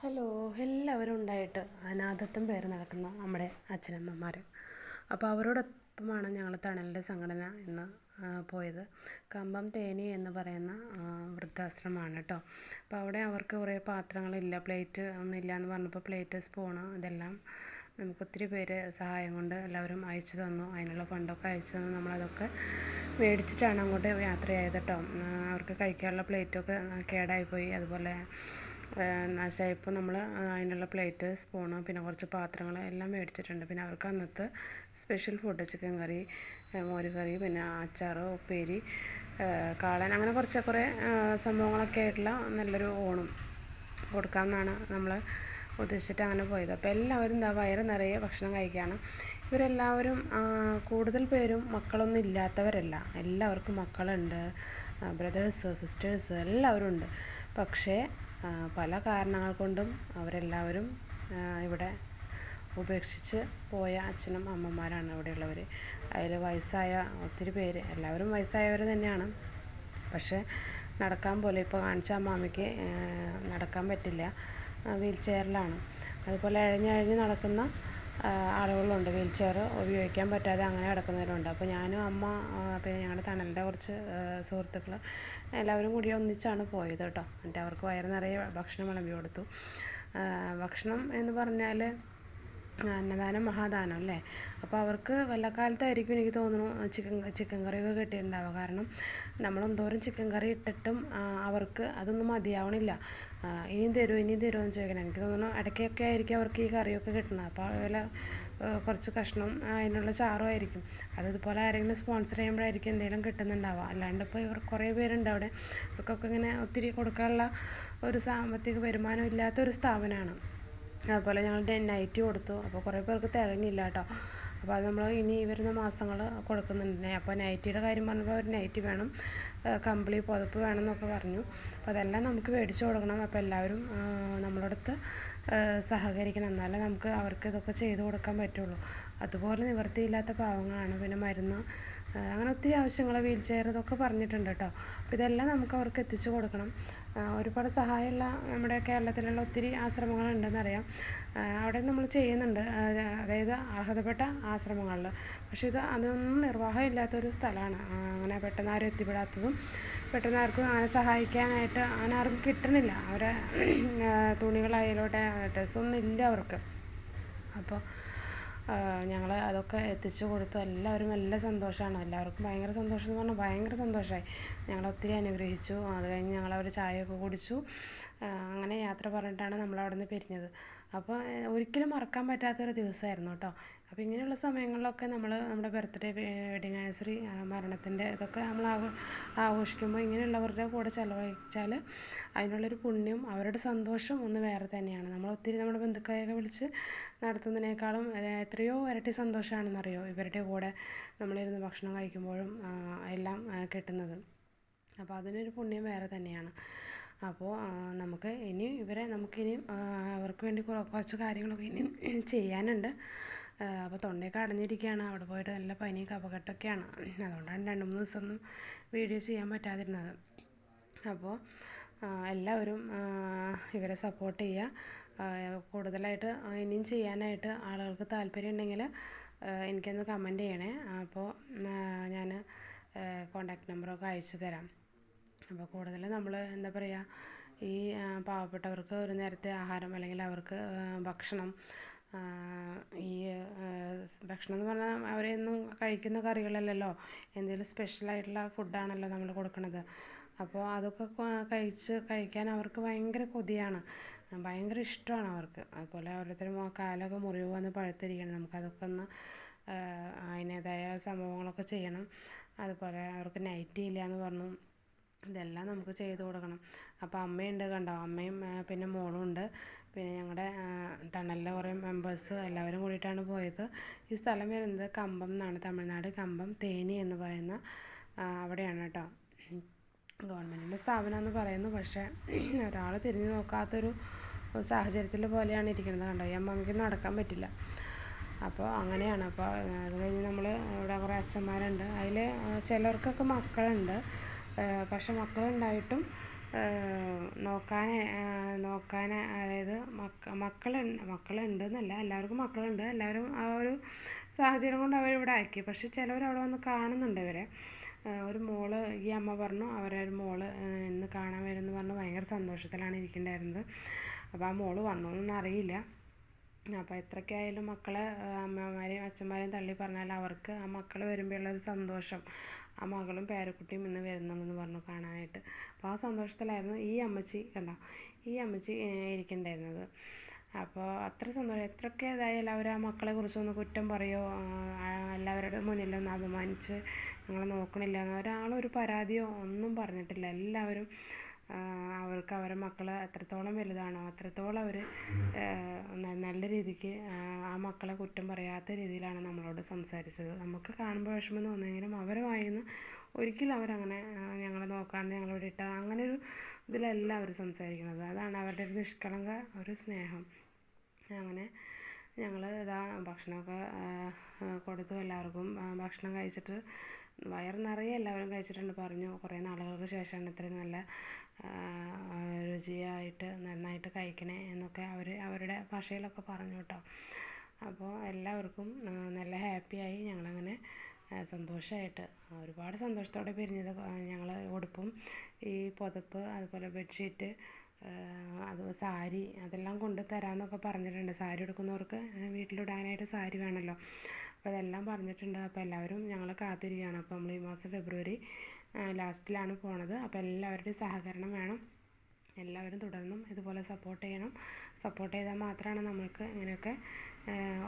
Hello എല്ലാവരും ഉണ്ടായിട്ട് അനാഥത്വം പേര് നടക്കുന്ന നമ്മുടെ അച്ഛനമ്മമാർ അപ്പോൾ അവരോടൊപ്പമാണ് ഞങ്ങൾ തണലിന്റെ സംഘടന ഇന്ന് പോയത്. കമ്പം തേനി എന്ന് പറയുന്ന വൃദ്ധാശ്രമമാണ് കേട്ടോ അപ്പോൾ അവിടെ അവർക്ക് കുറേ പാത്രങ്ങളില്ല പ്ലേറ്റ് ഒന്നും ഇല്ല എന്ന് പറഞ്ഞപ്പോൾ പ്ലേറ്റ് സ്പൂണ് ഇതെല്ലാം നമുക്ക് ഒത്തിരി പേര് സഹായം കൊണ്ട് എല്ലാവരും അയച്ചു തന്നു. അതിനുള്ള ഫണ്ടൊക്കെ അയച്ചു തന്നു. നമ്മളതൊക്കെ മേടിച്ചിട്ടാണ് അങ്ങോട്ട് യാത്രയായത് കേട്ടോ അവർക്ക് കഴിക്കാനുള്ള പ്ലേറ്റൊക്കെ കേടായിപ്പോയി. അതുപോലെ നാശമായപ്പോൾ നമ്മൾ അതിനുള്ള പ്ലേറ്റ് സ്പൂണ് പിന്നെ കുറച്ച് പാത്രങ്ങൾ എല്ലാം മേടിച്ചിട്ടുണ്ട്. പിന്നെ അവർക്ക് അന്നത്തെ സ്പെഷ്യൽ ഫുഡ് ചിക്കൻ കറി മോര് കറി പിന്നെ അച്ചാർ ഉപ്പേരി കാളൻ അങ്ങനെ കുറച്ച് കുറേ സംഭവങ്ങളൊക്കെ ആയിട്ടുള്ള നല്ലൊരു ഊണും കൊടുക്കാമെന്നാണ് നമ്മൾ ഉദ്ദേശിച്ചിട്ട് അങ്ങനെ പോയത്. അപ്പോൾ എല്ലാവരും എന്താ വയറ് നിറയെ ഭക്ഷണം കഴിക്കുകയാണ് ഇവരെല്ലാവരും കൂടുതൽ പേരും മക്കളൊന്നും ഇല്ലാത്തവരല്ല. എല്ലാവർക്കും മക്കളുണ്ട് ബ്രദേഴ്സ് സിസ്റ്റേഴ്സ് എല്ലാവരും ഉണ്ട്. പക്ഷേ പല കാരണങ്ങൾ കൊണ്ടും അവരെല്ലാവരും ഇവിടെ ഉപേക്ഷിച്ച് പോയ അച്ഛനും അമ്മമാരാണ് ഇവിടെയുള്ളവർ അതിൽ വയസ്സായ ഒത്തിരി പേര് എല്ലാവരും വയസ്സായവർ തന്നെയാണ്. പക്ഷേ നടക്കാൻ പോലും ഇപ്പോൾ കാണിച്ച അമ്മാമ്മയ്ക്ക് നടക്കാൻ പറ്റില്ല. വീൽ ചെയറിലാണ്. അതുപോലെ ഇഴഞ്ഞഴഞ്ഞ് നടക്കുന്ന ആളുകളുണ്ട്. വീൽ ചെയർ ഉപയോഗിക്കാൻ പറ്റാതെ അങ്ങനെ കിടക്കുന്നവരുണ്ട്. അപ്പോൾ ഞാനും അമ്മ പിന്നെ ഞങ്ങളുടെ തണലിന്റെ കുറച്ച് സുഹൃത്തുക്കൾ എല്ലാവരും കൂടി ഒന്നിച്ചാണ് പോയത് കേട്ടോ എന്നിട്ട് അവർക്ക് വയറ് നിറയെ ഭക്ഷണം വിളമ്പി കൊടുത്തു. ഭക്ഷണം എന്ന് പറഞ്ഞാൽ അന്നദാനം മഹാദാനം അല്ലേ? അപ്പോൾ അവർക്ക് വല്ലക്കാലത്തായിരിക്കും എനിക്ക് തോന്നുന്നു ചിക്കൻ ചിക്കൻ കറിയൊക്കെ കിട്ടിയിട്ടുണ്ടാവുക. കാരണം നമ്മൾ എന്തോരം ചിക്കൻ കറി ഇട്ടിട്ടും അവർക്ക് അതൊന്നും മതിയാവണില്ല. ഇനിയും തരുമോ ഇനിയും തരുമോ എന്ന് ചോദിക്കണം. എനിക്ക് തോന്നുന്നു ഇടയ്ക്കൊക്കെ ആയിരിക്കും അവർക്ക് ഈ കറിയൊക്കെ കിട്ടുന്നത്. അപ്പോൾ വല്ല കുറച്ച് കഷ്ണം അതിനുള്ള ചാറും ആയിരിക്കും. അത് ഇതുപോലെ ആരെങ്കിലും സ്പോൺസർ ചെയ്യുമ്പോഴായിരിക്കും എന്തെങ്കിലും കിട്ടുന്നുണ്ടാവുക. അല്ലാണ്ട് ഇപ്പോൾ ഇവർ കുറേ പേരുണ്ട് അവിടെ. ഇവർക്കൊക്കെ ഇങ്ങനെ ഒത്തിരി കൊടുക്കാനുള്ള ഒരു സാമ്പത്തിക വരുമാനം ഇല്ലാത്ത ഒരു സ്ഥാപനമാണ്. അതുപോലെ ഞങ്ങൾ നൈറ്റി കൊടുത്തു. അപ്പോൾ കുറേ പേർക്ക് തികഞ്ഞില്ല കേട്ടോ. അപ്പോൾ അത് നമ്മൾ ഇനി വരുന്ന മാസങ്ങൾ കൊടുക്കുന്നുണ്ട്. അപ്പോൾ നൈറ്റിയുടെ കാര്യം പറഞ്ഞപ്പോൾ ഒരു നൈറ്റി വേണം. കമ്പിളി പുതപ്പ് വേണം എന്നൊക്കെ പറഞ്ഞു. അപ്പോൾ അതെല്ലാം നമുക്ക് മേടിച്ചു കൊടുക്കണം. അപ്പോൾ എല്ലാവരും നമ്മളടുത്ത് സഹകരിക്കണം. എന്നാലേ നമുക്ക് അവർക്ക് ഇതൊക്കെ ചെയ്തു കൊടുക്കാൻ പറ്റുള്ളൂ. അതുപോലെ നിവൃത്തിയില്ലാത്ത പാവങ്ങളാണ്. പിന്നെ മരുന്ന് അങ്ങനെ ഒത്തിരി ആവശ്യങ്ങൾ വീൽ ചെയർ ഇതൊക്കെ പറഞ്ഞിട്ടുണ്ട് കേട്ടോ. അപ്പോൾ ഇതെല്ലാം നമുക്ക് അവർക്ക് എത്തിച്ചു കൊടുക്കണം. ഒരുപാട് സഹായമുള്ള നമ്മുടെ കേരളത്തിലുള്ള ഒത്തിരി ആശ്രമങ്ങളുണ്ടെന്നറിയാം. അവിടെ നമ്മൾ ചെയ്യുന്നുണ്ട്. അതായത് അർഹതപ്പെട്ട ആശ്രമങ്ങളിൽ. പക്ഷേ ഇത് അതിനൊന്നും നിർവാഹം ഇല്ലാത്തൊരു സ്ഥലമാണ് അങ്ങനെ പെട്ടെന്ന് ആരും എത്തിപ്പെടാത്തതും പെട്ടെന്ന് ആർക്കും അങ്ങനെ സഹായിക്കാനായിട്ട് അങ്ങനെ ആർക്കും കിട്ടണില്ല. അവരെ തുണികളായാലോട്ടെ ഡ്രസ്സൊന്നും ഇല്ല അവർക്ക്. അപ്പോൾ ഞങ്ങൾ അതൊക്കെ എത്തിച്ചു കൊടുത്തു. എല്ലാവരും നല്ല സന്തോഷമാണ്. എല്ലാവർക്കും ഭയങ്കര സന്തോഷം എന്ന് പറഞ്ഞാൽ ഭയങ്കര സന്തോഷമായി ഞങ്ങൾ ഒത്തിരി അനുഗ്രഹിച്ചു. അത് കഴിഞ്ഞ് ഞങ്ങൾ അവർ ചായയൊക്കെ കുടിച്ചു. അങ്ങനെ യാത്ര പറഞ്ഞിട്ടാണ് നമ്മൾ അവിടെ നിന്ന് പിരിഞ്ഞത്. അപ്പോൾ ഒരിക്കലും മറക്കാൻ പറ്റാത്തൊരു ദിവസമായിരുന്നു കേട്ടോ അപ്പോൾ ഇങ്ങനെയുള്ള സമയങ്ങളിലൊക്കെ നമ്മൾ നമ്മുടെ ബർത്ത്ഡേ വെഡിങ് ആനിവേഴ്സറി മരണത്തിന്റെ ഇതൊക്കെ നമ്മൾ ആഘോഷിക്കുമ്പോൾ ഇങ്ങനെയുള്ളവരുടെ കൂടെ ചിലവഴിച്ചാൽ അതിനുള്ളൊരു പുണ്യം അവരുടെ സന്തോഷം ഒന്ന് വേറെ തന്നെയാണ്. നമ്മൾ ഒത്തിരി നമ്മുടെ ബന്ധുക്കാരെയൊക്കെ വിളിച്ച് നടത്തുന്നതിനേക്കാളും എത്രയോ ഇരട്ടി സന്തോഷമാണെന്നറിയോ ഇവരുടെ കൂടെ നമ്മളിരുന്ന് ഭക്ഷണം കഴിക്കുമ്പോഴും എല്ലാം കിട്ടുന്നത്. അപ്പോൾ അതിനൊരു പുണ്യം വേറെ തന്നെയാണ്. അപ്പോൾ നമുക്ക് ഇനി ഇവരെ നമുക്കിനിയും അവർക്ക് വേണ്ടി കുറച്ച് കാര്യങ്ങളൊക്കെ ഇനി ചെയ്യാനുണ്ട്. അപ്പോൾ തൊണ്ടയൊക്കെ അടഞ്ഞിരിക്കുകയാണ്. അവിടെ പോയിട്ട് നല്ല പനി കഫക്കെട്ടൊക്കെയാണ്. അതുകൊണ്ടാണ് രണ്ട് മൂന്ന് ദിവസം ഒന്നും വീഡിയോ ചെയ്യാൻ പറ്റാതിരുന്നത്. അപ്പോൾ എല്ലാവരും ഇവരെ സപ്പോർട്ട് ചെയ്യുക. കൂടുതലായിട്ട് ഇനിയും ചെയ്യാനായിട്ട് ആളുകൾക്ക് താല്പര്യം ഉണ്ടെങ്കിൽ എനിക്കൊന്ന് കമന്റ് ചെയ്യണേ. അപ്പോൾ ഞാൻ കോണ്ടാക്ട് നമ്പറൊക്കെ അയച്ചു തരാം. അപ്പോൾ കൂടുതൽ നമ്മൾ എന്താ പറയുക ഈ പാവപ്പെട്ടവർക്ക് ഒരു നേരത്തെ ആഹാരം അല്ലെങ്കിൽ അവർക്ക് ഭക്ഷണം ഈ ഭക്ഷണം എന്ന് പറഞ്ഞാൽ അവരെന്നും കഴിക്കുന്ന കറികളല്ലല്ലോ. എന്തെങ്കിലും സ്പെഷ്യലായിട്ടുള്ള ഫുഡാണല്ലോ നമ്മൾ കൊടുക്കുന്നത് അപ്പോൾ അതൊക്കെ കഴിച്ച് കഴിക്കാൻ അവർക്ക് ഭയങ്കര കൊതിയാണ്. ഭയങ്കര ഇഷ്ടമാണ് അവർക്ക്. അതുപോലെ ഓരോരുത്തരും കാലൊക്കെ മുറിവ് വന്ന് പഴുത്തിരിക്കണം. നമുക്കതൊക്കെ ഒന്ന് അതിന്റേതായ സംഭവങ്ങളൊക്കെ ചെയ്യണം. അതുപോലെ അവർക്ക് നൈറ്റി ഇല്ല എന്ന് പറഞ്ഞു. ഇതെല്ലാം നമുക്ക് ചെയ്ത് കൊടുക്കണം. അപ്പോൾ അമ്മയുണ്ട് കണ്ടോ? അമ്മയും പിന്നെ മോളും ഉണ്ട്. പിന്നെ ഞങ്ങളുടെ തണലിലെ കുറേ മെമ്പേഴ്സ് എല്ലാവരും കൂടിയിട്ടാണ് പോയത്. ഈ സ്ഥലം വരുന്നത് കമ്പം എന്നാണ്. തമിഴ്നാട് കമ്പം തേനി എന്ന് പറയുന്ന അവിടെയാണ് കേട്ടോ. ഗവൺമെന്റിന്റെ സ്ഥാപനമെന്ന് പറയുന്നു. പക്ഷേ ഒരാൾ തിരിഞ്ഞു നോക്കാത്തൊരു സാഹചര്യത്തിൽ പോലെയാണ് ഇരിക്കുന്നത് കണ്ടോ? ഈ അമ്മമ്മയ്ക്ക് നടക്കാൻ പറ്റില്ല. അപ്പോൾ അങ്ങനെയാണ്. അപ്പോൾ അത് കഴിഞ്ഞ് നമ്മൾ ഇവിടെ കുറേ അച്ഛന്മാരുണ്ട്. അതിൽ ചിലർക്കൊക്കെ മക്കളുണ്ട്. പക്ഷെ മക്കളുണ്ടായിട്ടും നോക്കാൻ നോക്കാൻ അതായത് മക്ക മക്കളുണ്ട് മക്കളുണ്ട് എന്നല്ല എല്ലാവർക്കും മക്കളുണ്ട്. എല്ലാവരും ആ ഒരു സാഹചര്യം കൊണ്ട് അവരിവിടെ ആക്കി. പക്ഷെ ചിലവർ അവിടെ വന്ന് കാണുന്നുണ്ട് ഇവരെ. ഒരു മോൾ ഈ അമ്മ പറഞ്ഞു അവരെ ഒരു മോൾ ഇന്ന് കാണാൻ വരുമെന്ന് പറഞ്ഞു. ഭയങ്കര സന്തോഷത്തിലാണ് ഇരിക്കുന്നുണ്ടായിരുന്നത് അപ്പോൾ ആ മോൾ വന്നോന്നൊന്നും അറിയില്ല. അപ്പോൾ എത്രയൊക്കെ ആയാലും മക്കളെ അമ്മമാരെയും അച്ഛന്മാരെയും തള്ളി പറഞ്ഞാൽ അവർക്ക് ആ മക്കൾ വരുമ്പോഴുള്ള ഒരു സന്തോഷം ആ മകളും പേരക്കുട്ടിയും ഇന്ന് വരുന്നുണ്ടെന്ന് പറഞ്ഞു കാണാനായിട്ട്. അപ്പോൾ ആ സന്തോഷത്തിലായിരുന്നു ഈ അമ്മച്ചി കണ്ടോ? ഈ അമ്മച്ചി ഇരിക്കണ്ടായിരുന്നത്. അപ്പോൾ അത്ര സന്തോഷം എത്രയൊക്കെ ഇതായാലും അവർ ആ മക്കളെ കുറിച്ചൊന്ന് കുറ്റം പറയോ? എല്ലാവരുടെ മുന്നിലൊന്ന് അപമാനിച്ച് ഞങ്ങളെ നോക്കണില്ല എന്ന് ഒരാളും ഒരു പരാതിയോ ഒന്നും പറഞ്ഞിട്ടില്ല. എല്ലാവരും അവർക്ക് അവരുടെ മക്കൾ എത്രത്തോളം വലുതാണോ അത്രത്തോളം അവർ നല്ല രീതിക്ക് ആ മക്കളെ കുറ്റം പറയാത്ത രീതിയിലാണ് നമ്മളോട് സംസാരിച്ചത്. നമുക്ക് കാണുമ്പോൾ വിഷമം തോന്നുമെങ്കിലും അവരെ വായിൽ നിന്ന് ഒരിക്കലും അവരങ്ങനെ ഞങ്ങളെ നോക്കാണ്ട് ഞങ്ങളെ ഇട്ട അങ്ങനെ ഒരു ഇതിലല്ല അവർ സംസാരിക്കുന്നത്. അതാണ് അവരുടെ ഒരു നിഷ്കളങ്ക ഒരു സ്നേഹം. അങ്ങനെ ഞങ്ങൾ ഇതാ ഭക്ഷണമൊക്കെ കൊടുത്തു എല്ലാവർക്കും. ഭക്ഷണം കഴിച്ചിട്ട് വയറ് നിറയെ എല്ലാവരും കഴിച്ചിട്ടുണ്ട്. പറഞ്ഞു കുറേ നാളുകൾക്ക് ശേഷമാണ് ഇത്രയും നല്ല രുചിയായിട്ട് നന്നായിട്ട് കഴിക്കണേ എന്നൊക്കെ അവർ അവരുടെ ഭാഷയിലൊക്കെ പറഞ്ഞു കേട്ടോ. അപ്പോൾ എല്ലാവർക്കും നല്ല ഹാപ്പിയായി. ഞങ്ങളങ്ങനെ സന്തോഷമായിട്ട് ഒരുപാട് സന്തോഷത്തോടെ പിരിഞ്ഞത് ഞങ്ങൾ ഉടുപ്പും ഈ പുതപ്പ് അതുപോലെ ബെഡ്ഷീറ്റ് അത് സാരി അതെല്ലാം കൊണ്ട് തരാമെന്നൊക്കെ പറഞ്ഞിട്ടുണ്ട്. സാരി ഉടുക്കുന്നവർക്ക് വീട്ടിലിടാനായിട്ട് സാരി വേണമല്ലോ അപ്പോൾ അതെല്ലാം പറഞ്ഞിട്ടുണ്ട്. അപ്പോൾ എല്ലാവരും ഞങ്ങൾ കാത്തിരിക്കുകയാണ്. അപ്പോൾ നമ്മൾ ഈ മാസം ഫെബ്രുവരി ലാസ്റ്റിലാണ് പോണത്. അപ്പോൾ എല്ലാവരുടെയും സഹകരണം വേണം. എല്ലാവരും തുടർന്നും ഇതുപോലെ സപ്പോർട്ട് ചെയ്യണം. സപ്പോർട്ട് ചെയ്താൽ മാത്രമാണ് നമ്മൾക്ക് ഇങ്ങനെയൊക്കെ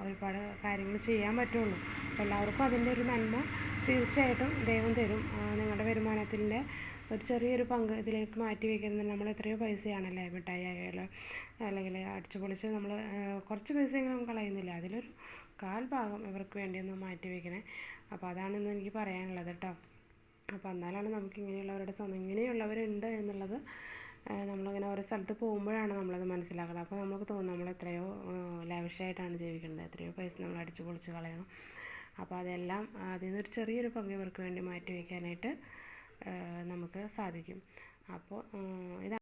ഒരുപാട് കാര്യങ്ങൾ ചെയ്യാൻ പറ്റുള്ളൂ. എല്ലാവർക്കും അതിന്റെ ഒരു നന്മ തീർച്ചയായിട്ടും ദൈവം തരും. നിങ്ങളുടെ വരുമാനത്തിന്റെ ഒരു ചെറിയൊരു പങ്ക് ഇതിലേക്ക് മാറ്റി വയ്ക്കുന്നത് നമ്മൾ എത്രയോ പൈസയാണല്ലേ മിഠായി ആയാലും അല്ലെങ്കിൽ അടിച്ചു പൊളിച്ച് നമ്മൾ കുറച്ച് പൈസയെങ്കിലും കളയുന്നില്ല. അതിലൊരു കാൽ ഭാഗം ഇവർക്ക് വേണ്ടി ഒന്ന് മാറ്റി വയ്ക്കണേ. അപ്പോൾ അതാണ് ഇന്ന് എനിക്ക് പറയാനുള്ളത് കേട്ടോ. അപ്പോൾ എന്നാലാണ് നമുക്ക് ഇങ്ങനെയുള്ളവരുടെ സ്വന്തം ഇങ്ങനെയുള്ളവരുണ്ട് എന്നുള്ളത് നമ്മളിങ്ങനെ ഓരോ സ്ഥലത്ത് പോകുമ്പോഴാണ് നമ്മളത് മനസ്സിലാക്കുന്നത് അപ്പോൾ നമുക്ക് തോന്നും നമ്മൾ എത്രയോ ലാവിഷായിട്ടാണ് ജീവിക്കുന്നത്. എത്രയോ പൈസ നമ്മൾ അടിച്ചു പൊളിച്ച് കളയണം. അപ്പോൾ അതെല്ലാം അതിൽ നിന്നൊരു ചെറിയൊരു പങ്ക് ഇവർക്ക് വേണ്ടി മാറ്റി വയ്ക്കാനായിട്ട് നമുക്ക് സാധിക്കും. അപ്പോൾ ഇതാണ്